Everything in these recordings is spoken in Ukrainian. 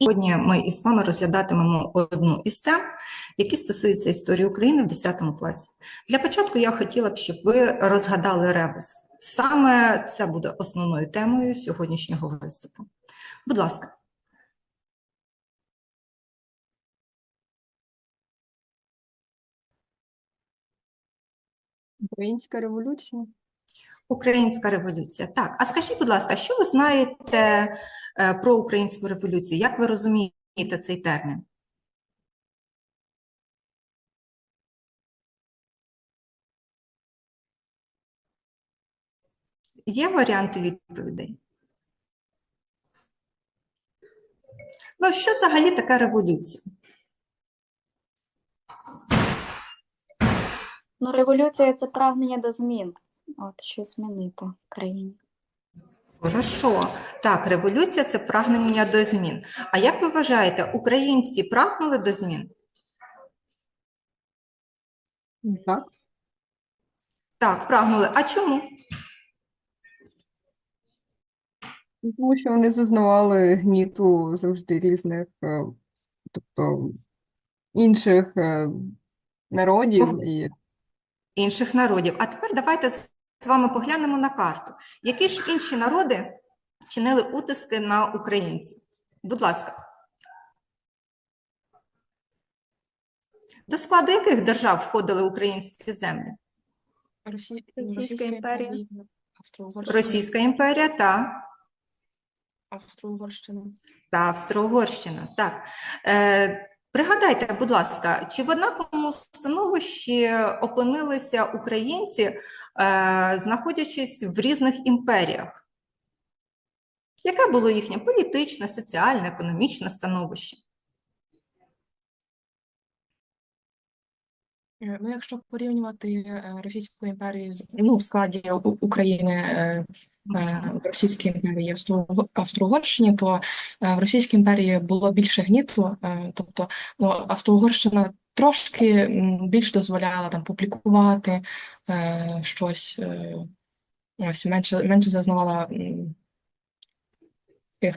Сьогодні ми із вами розглядатимемо одну із тем, які стосуються історії України в 10 класі. Для початку я хотіла б, щоб ви розгадали ребус. Саме це буде основною темою сьогоднішнього виступу. Будь ласка, Українська революція. Українська революція. Так, а скажіть, будь ласка, що ви знаєте про українську революцію? Як ви розумієте цей термін? Є варіанти відповідей? Ну, що взагалі таке революція? Ну, революція це прагнення до змін. От щось змінити в країні. Хорошо. Так, революція це прагнення до змін. А як ви вважаєте, українці прагнули до змін? Так. Так, прагнули. А чому? Тому що вони зазнавали гніту завжди різних, е, тобто інших е, народів і інших народів. А тепер давайте з вами поглянемо на карту. Які ж інші народи чинили утиски на українців? Будь ласка. До складу яких держав входили українські землі? Росі... Російська імперія. Російська імперія та, Австро-Угорщина. та Австро-Угорщина. Так. Е, пригадайте, будь ласка, чи в однаковому становищі опинилися українці, е, знаходячись в різних імперіях? Яке було їхнє політичне, соціальне, економічне становище? Ну, якщо порівнювати е, Російську імперію з ну, в складі України е, е, в Російській імперії Австро-Угорщині, то е, в Російській імперії було більше гніту, е, тобто ну, Австро-Угорщина трошки більш дозволяла там публікувати е, щось, е, ось менше, менше зазнавала тих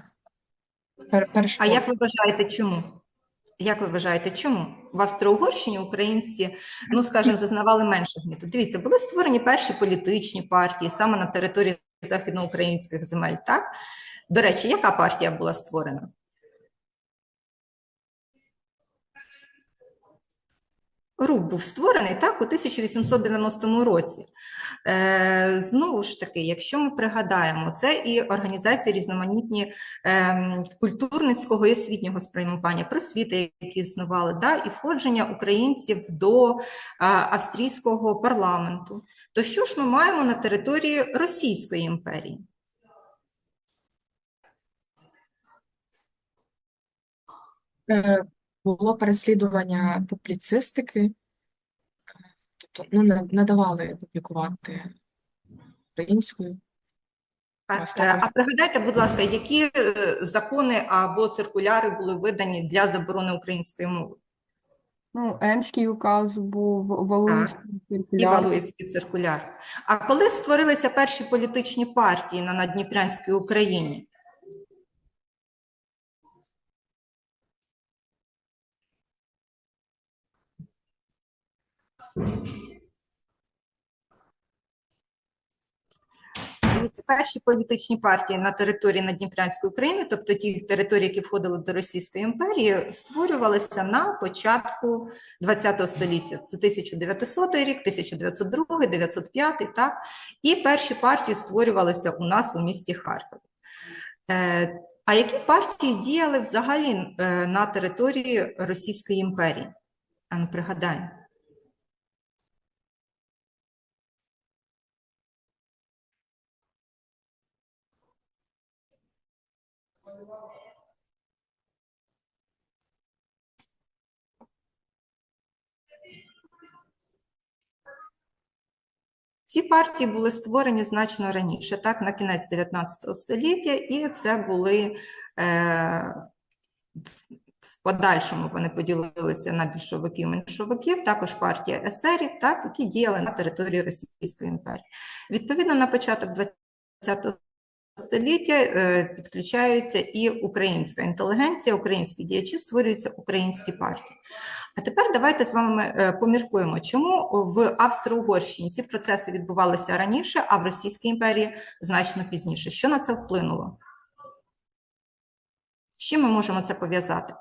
пер- А як ви вважаєте, чому? Як ви вважаєте, чому? В Австро-Угорщині українці, ну скажімо, зазнавали менше гніту. Дивіться, були створені перші політичні партії саме на території західноукраїнських земель, так? До речі, яка партія була створена? Рух був створений так у 1890 році. Е, знову ж таки, якщо ми пригадаємо, це і організації різноманітні ем, культурницького і освітнього спрямування, просвіти, які існували, да, і входження українців до австрійського парламенту. То що ж ми маємо на території Російської імперії? Е, Було переслідування публіцистики, е, тобто ну, не, не давали публікувати українською. А, е, а пригадайте, будь ласка, які е, закони або циркуляри були видані для заборони української мови? ну, Емський указ був, Валуївський І циркуляр. Валуївський циркуляр. А коли створилися перші політичні партії на Надніпрянській Україні? Дивіться, перші політичні партії на території Надніпрянської України, тобто ті території, які входили до Російської імперії, створювалися на початку ХХ століття. Це 1900 рік, 1902, 905, так? І перші партії створювалися у нас у місті Харкові. Е, А які партії діяли взагалі е, на території Російської імперії? А ну, пригадаємо. Ці партії були створені значно раніше, так, на кінець 19 століття, і це були е, в подальшому вони поділилися на більшовиків і меншовиків, також партія есерів, так, які діяли на території Російської імперії. Відповідно, на початок 20 століття підключається підключаються і українська інтелігенція, українські діячі, створюються українські партії. А тепер давайте з вами е, поміркуємо, чому в Австро-Угорщині ці процеси відбувалися раніше, а в Російській імперії значно пізніше. Що на це вплинуло? З чим ми можемо це пов'язати?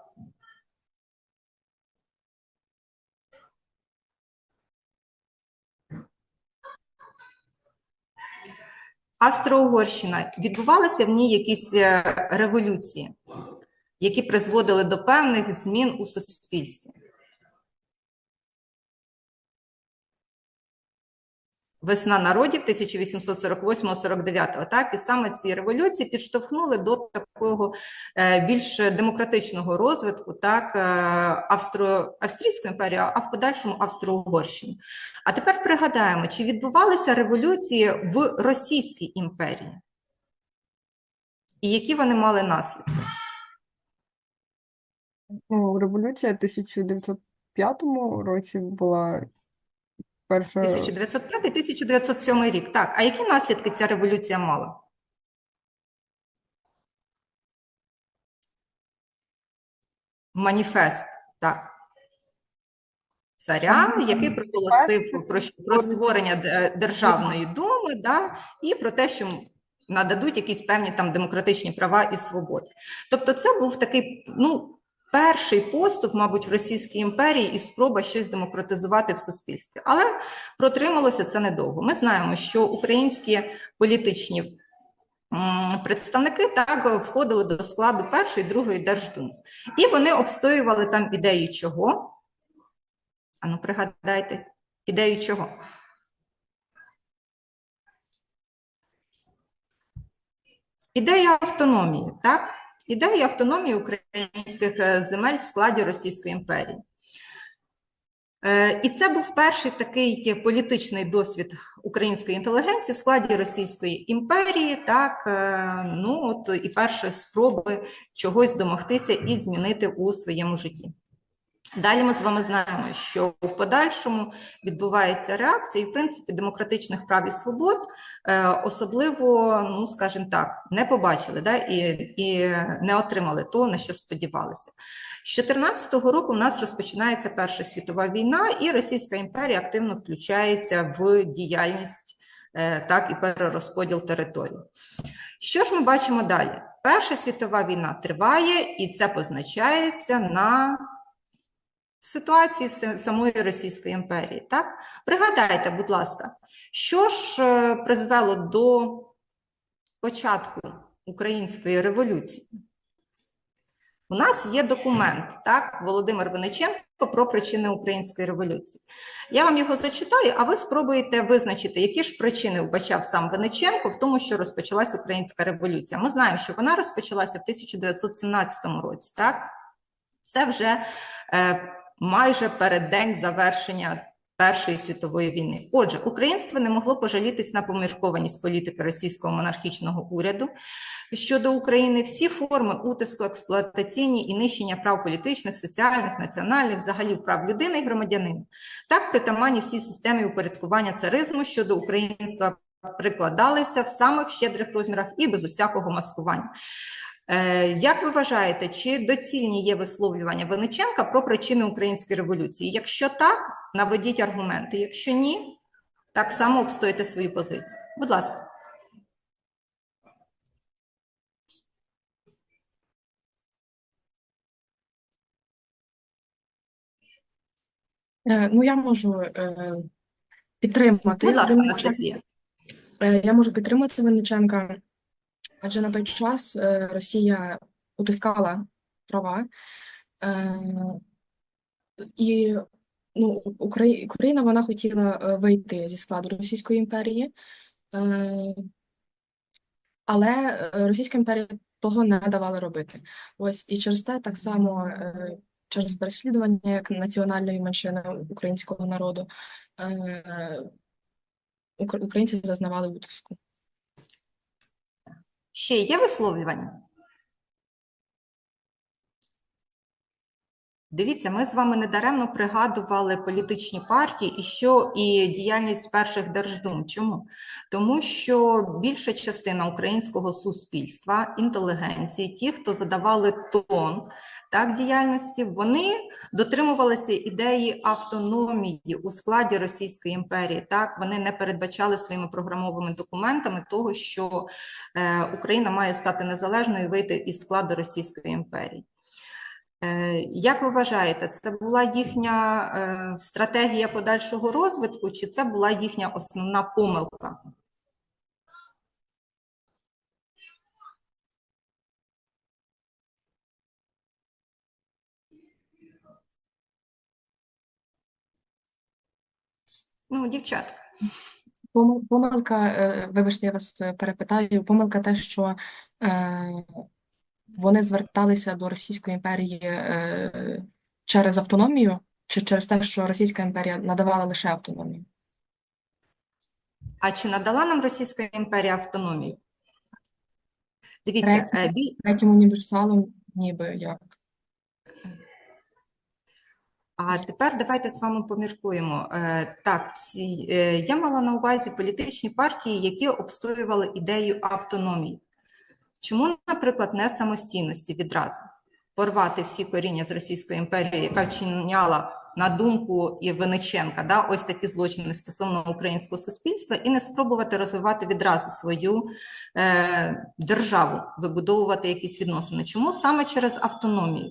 Австро-Угорщина відбувалися в ній якісь е, революції, які призводили до певних змін у суспільстві. Весна народів 1848-49, так, і саме ці революції підштовхнули до такого е, більш демократичного розвитку, так, е, Австро, Австрійської імперії, а в подальшому Австро-Угорщини. А тепер пригадаємо, чи відбувалися революції в Російській імперії? І які вони мали наслідки? Ну, революція в 1905 році була перша. 1905-1907 рік. Так, а які наслідки ця революція мала? Маніфест, так. Царя, який проголосив про, про створення державної думи, да, і про те, що нададуть якісь певні там демократичні права і свободи. Тобто, це був такий, ну, перший поступ, мабуть, в Російській імперії і спроба щось демократизувати в суспільстві. Але протрималося це недовго. Ми знаємо, що українські політичні представники так входили до складу першої і другої держдуми. І вони обстоювали там ідеї чого? Ану, пригадайте, ідею чого? Ідея автономії, так? Ідея автономії українських е, земель в складі Російської імперії. Е, І це був перший такий політичний досвід української інтелігенції в складі Російської імперії, так, е, ну от і перші спроби чогось домогтися і змінити у своєму житті. Далі ми з вами знаємо, що в подальшому відбувається реакція, і в принципі демократичних прав і свобод е, особливо, ну скажімо так, не побачили да, і, і не отримали то, на що сподівалися. З 2014 року у нас розпочинається Перша світова війна, і Російська імперія активно включається в діяльність е, так і перерозподіл територій. Що ж ми бачимо далі? Перша світова війна триває, і це позначається на ситуації самої Російської імперії. Так? Пригадайте, будь ласка, що ж е, призвело до початку Української революції? У нас є документ, так, Володимир Винниченко про причини Української революції. Я вам його зачитаю, а ви спробуєте визначити, які ж причини вбачав сам Винниченко в тому, що розпочалась Українська революція. Ми знаємо, що вона розпочалася в 1917 році, так? Це вже е, майже переддень завершення Першої світової війни. Отже, українство не могло пожалітись на поміркованість політики російського монархічного уряду щодо України. Всі форми утиску, експлуатаційні і нищення прав політичних, соціальних, національних, взагалі прав людини і громадянина. Так притаманні всій системі упорядкування царизму щодо українства прикладалися в самих щедрих розмірах і без усякого маскування. Е, Як ви вважаєте, чи доцільні є висловлювання Винниченка про причини української революції? Якщо так, наведіть аргументи. Якщо ні, так само обстоїте свою позицію. Будь ласка. Е, Ну, я можу е, підтримати Будь ласка. Анастасія. Я можу підтримати Винниченка, адже на той час е, Росія утискала права, е, і ну, Україна вона хотіла е, вийти зі складу Російської імперії, але Російська імперія того не давала робити. Ось і через те так само через переслідування як національної меншини українського народу українці зазнавали утиску. Ще є висловлювання? Дивіться, ми з вами недаремно пригадували політичні партії і що і діяльність перших держдум. Чому? Тому що більша частина українського суспільства, інтелігенції, ті, хто задавали тон так, діяльності, вони дотримувалися ідеї автономії у складі Російської імперії. Так, вони не передбачали своїми програмовими документами того, що е, Україна має стати незалежною і вийти із складу Російської імперії. Е, Як ви вважаєте, це була їхня е, стратегія подальшого розвитку, чи це була їхня основна помилка? Ну, дівчатка. Помилка, е, вибачте, я вас перепитаю. Помилка те, що вони зверталися до Російської імперії е, через автономію, чи через те, що Російська імперія надавала лише автономію? А чи надала нам Російська імперія автономію? Дивіться, Третє. е, біль- Третім універсалом, ніби як. А тепер давайте з вами поміркуємо. Е, Так, е, я мала на увазі політичні партії, які обстоювали ідею автономії. Чому, наприклад, не самостійності відразу? Порвати всі коріння з Російської імперії, яка вчиняла на думку і Винниченка, да, ось такі злочини стосовно українського суспільства, і не спробувати розвивати відразу свою е, державу, вибудовувати якісь відносини. Чому саме через автономію?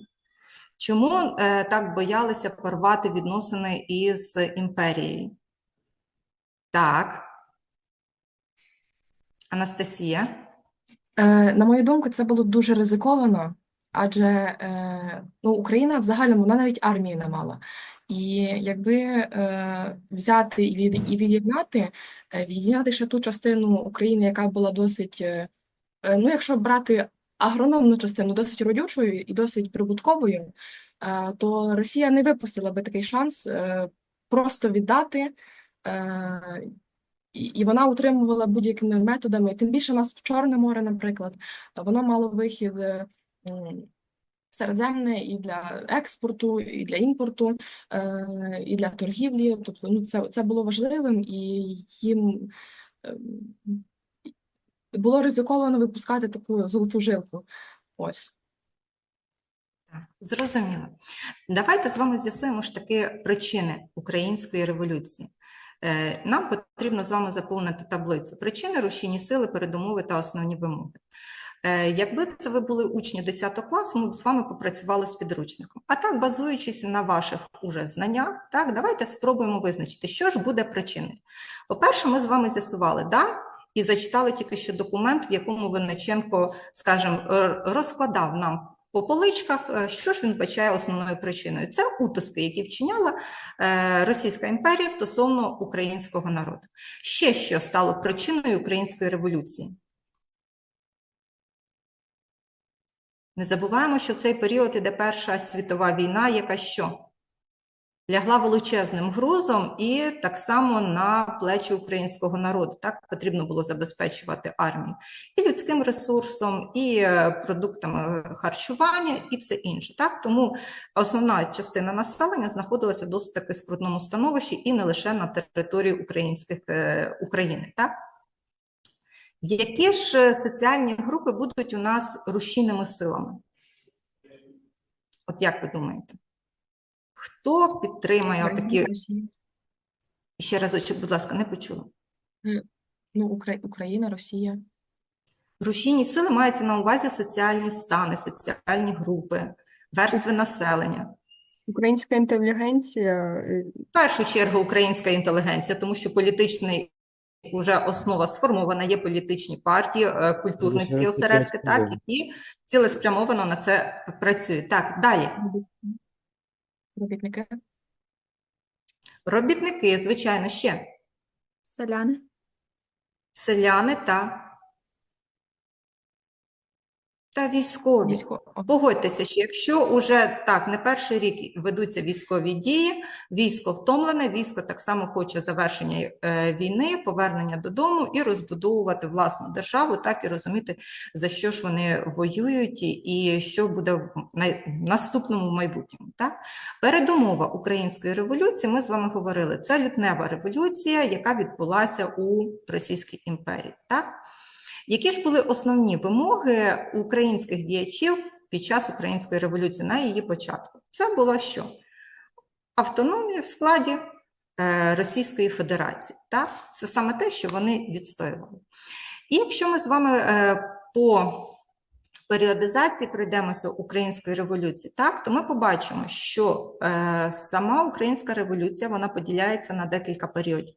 Чому е, так боялися порвати відносини із імперією? Так. Анастасія. Е, на мою думку, це було дуже ризиковано, адже е, ну, Україна взагалі вона навіть армії не мала. І якби е, взяти і, від, і від'єднати, від'єднати ще ту частину України, яка була досить, ну якщо брати агрономну частину, досить родючою і досить прибутковою, то Росія не випустила би такий шанс просто віддати. І і вона утримувала будь-якими методами. Тим більше у нас в Чорне море, наприклад, воно мало вихід е, середземне і для експорту, і для імпорту, е, і для торгівлі. Тобто, ну це, це було важливим, і їм е, було ризиковано випускати таку золоту жилку. Ось. Зрозуміло. Давайте з вами з'ясуємо ж таки причини української революції. Е, Нам потрібно з вами заповнити таблицю причини, рушійні сили, передумови та основні вимоги. Е, Якби це ви були учні 10 класу, ми б з вами попрацювали з підручником. А так, базуючись на ваших уже знаннях, так, давайте спробуємо визначити, що ж буде причиною. По-перше, ми з вами з'ясували, да, і зачитали тільки що документ, в якому Винниченко, скажімо, розкладав нам по поличках, е, що ж він бачає основною причиною. Це утиски, які вчиняла е, Російська імперія стосовно українського народу. Ще що стало причиною української революції? Не забуваємо, що в цей період іде Перша світова війна, яка що? Лягла величезним грузом і так само на плечі українського народу. Так потрібно було забезпечувати армію і людським ресурсом, і е, продуктами харчування, і все інше. Так тому основна частина населення знаходилася в досить таки скрутному становищі і не лише на території українських е, України. Так які ж е, соціальні групи будуть у нас рушійними силами? От як ви думаєте? Хто підтримує такі Росія. ще разочок, будь ласка, не почула. Ну, Укра- Україна, Росія. Рушійні сили мається на увазі соціальні стани, соціальні групи, верстви населення. Українська інтелігенція, е, В першу чергу українська інтелігенція, тому що політичний уже основа сформована, є політичні партії, е, культурницькі осередки, так, які цілеспрямовано на це працюють. Так, далі. Робітники. Робітники, звичайно, ще Селяни. селяни та та військові. Військо... Погодьтеся, що якщо уже так не перший рік ведуться військові дії, військо втомлене, військо так само хоче завершення е, війни, повернення додому і розбудовувати власну державу, так і розуміти, за що ж вони воюють і- що буде в наступному майбутньому. Так? Передумова української революції, ми з вами говорили, це лютнева революція, яка відбулася у Російській імперії. Так? Які ж були основні вимоги українських діячів під час української революції на її початку? Це було що? Автономія в складі е, Російської Федерації. Так? Це саме те, що вони відстоювали. І якщо ми з вами е, по періодизації пройдемося української революції, так, то ми побачимо, що е, сама українська революція вона поділяється на декілька періодів.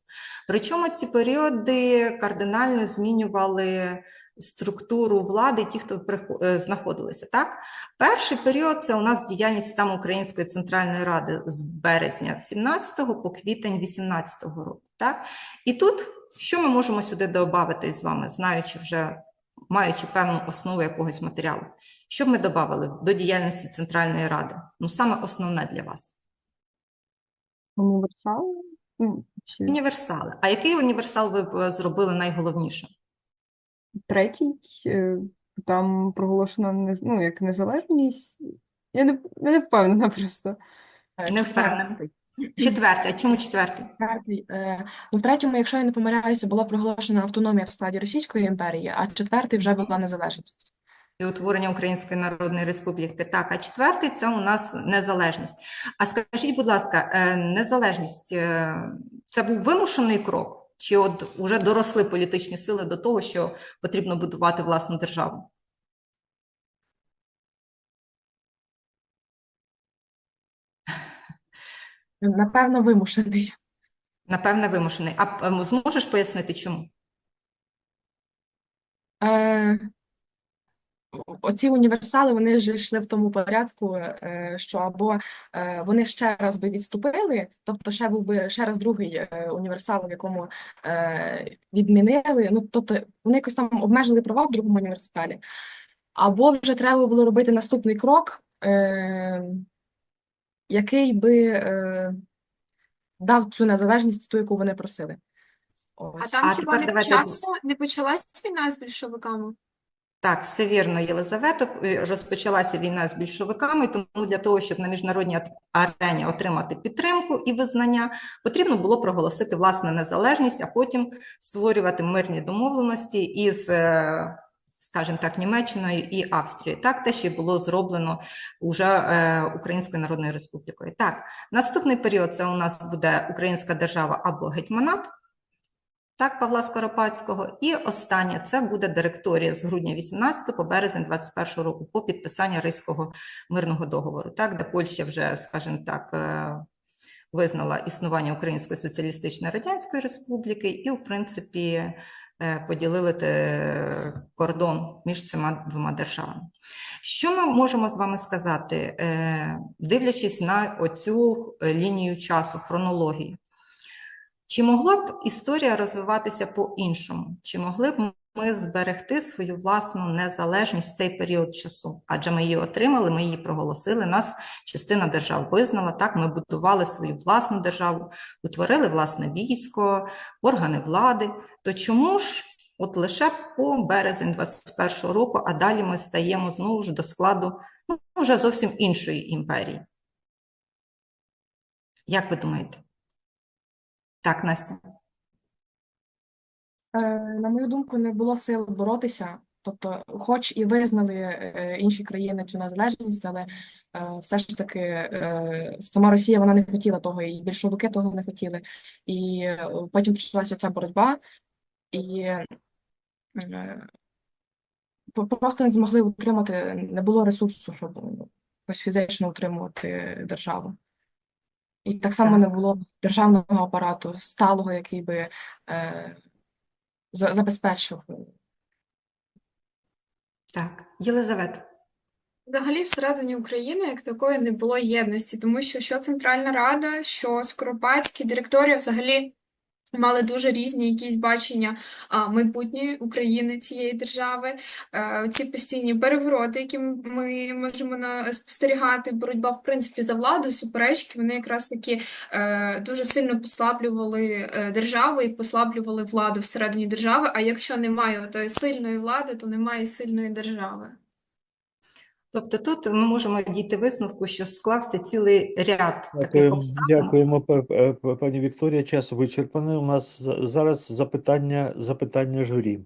Причому ці періоди кардинально змінювали структуру влади, ті, хто е, знаходилися. Так? Перший період це у нас діяльність саме Української центральної ради з березня 17 по квітень 18 року. Так? І тут що ми можемо сюди додати з вами, знаючи вже, маючи певну основу якогось матеріалу? Що б ми додали до діяльності Центральної ради? Ну, саме основне для вас. Універсал? Ну, Універсали. А який універсал ви б е, зробили найголовніше? третій, е, там проголошена не- ну, як незалежність. Я не, я не впевнена просто. Не впевнена. Четвертий. А чому четвертий? Четвертий, е, ну, в третьому, якщо я не помиляюся, була проголошена автономія в складі Російської імперії, а четвертий вже була незалежність. І утворення Української Народної Республіки. Так, а четвертий це у нас незалежність. А скажіть, будь ласка, е, незалежність е, це був вимушений крок? Чи от уже доросли політичні сили до того, що потрібно будувати власну державу? Напевно, вимушений. Напевне, вимушений. А зможеш пояснити, чому? Е, оці універсали, вони ж йшли в тому порядку, е, що або е, вони ще раз би відступили, тобто ще був би ще раз другий е, універсал, в якому е, відмінили, ну, тобто вони якось там обмежили права в другому універсалі, або вже треба було робити наступний крок, е, який би е, дав цю незалежність, ту, яку вони просили. А там А хіба тепер не давайте- почався, не почалась війна з більшовиками? Так, все вірно, Єлизавето. Е, Розпочалася війна з більшовиками, тому для того, щоб на міжнародній ат- арені отримати підтримку і визнання, потрібно було проголосити власне незалежність, а потім створювати мирні домовленості із, е, скажімо так, Німеччиною і Австрією. Так, те, що було зроблено уже е, Українською Народною Республікою. Так, наступний період це у нас буде Українська держава або гетьманат. Так, Павла Скоропадського. І останнє це буде директорія з грудня 18 по березень 21 року по підписанню Ризького мирного договору, так, де Польща вже, скажімо так, е, визнала існування Української соціалістичної радянської республіки і, в принципі, поділили кордон між цими двома державами. Що ми можемо з вами сказати, е, дивлячись на оцю е, лінію часу, хронологію? Чи могла б історія розвиватися по-іншому? Чи могли б ми зберегти свою власну незалежність в цей період часу? Адже ми її отримали, ми її проголосили, нас частина держав визнала, так, ми будували свою власну державу, утворили власне військо, органи влади. То чому ж от лише по березень 21-го року, а далі ми стаємо знову ж до складу ну, вже зовсім іншої імперії? Як ви думаєте? Так, Настя. Е, На мою думку, не було сил боротися. Тобто, хоч і визнали е, інші країни цю незалежність, але е, все ж таки сама Росія вона не хотіла того, і більшовики того не хотіли. І потім почалася ця боротьба, і просто не змогли утримати, не було ресурсу, щоб ну, якось фізично утримувати державу. І так само не було державного апарату сталого, який би забезпечив. Так, Єлизавета. Взагалі, всередині України як такої не було єдності, тому що що Центральна Рада, що Скоропадський, директорія взагалі мали дуже різні якісь бачення майбутньої України цієї держави. Е, ці постійні перевороти, які ми можемо на, спостерігати, боротьба в принципі за владу, суперечки, вони якраз таки е, дуже сильно послаблювали е, державу і послаблювали владу всередині держави. А якщо немає тої сильної влади, то немає сильної держави. Тобто тут ми можемо дійти висновку, що склався цілий ряд таких обставин. дякуємо, пані Вікторія. Час вичерпаний. У нас зараз запитання, запитання журі.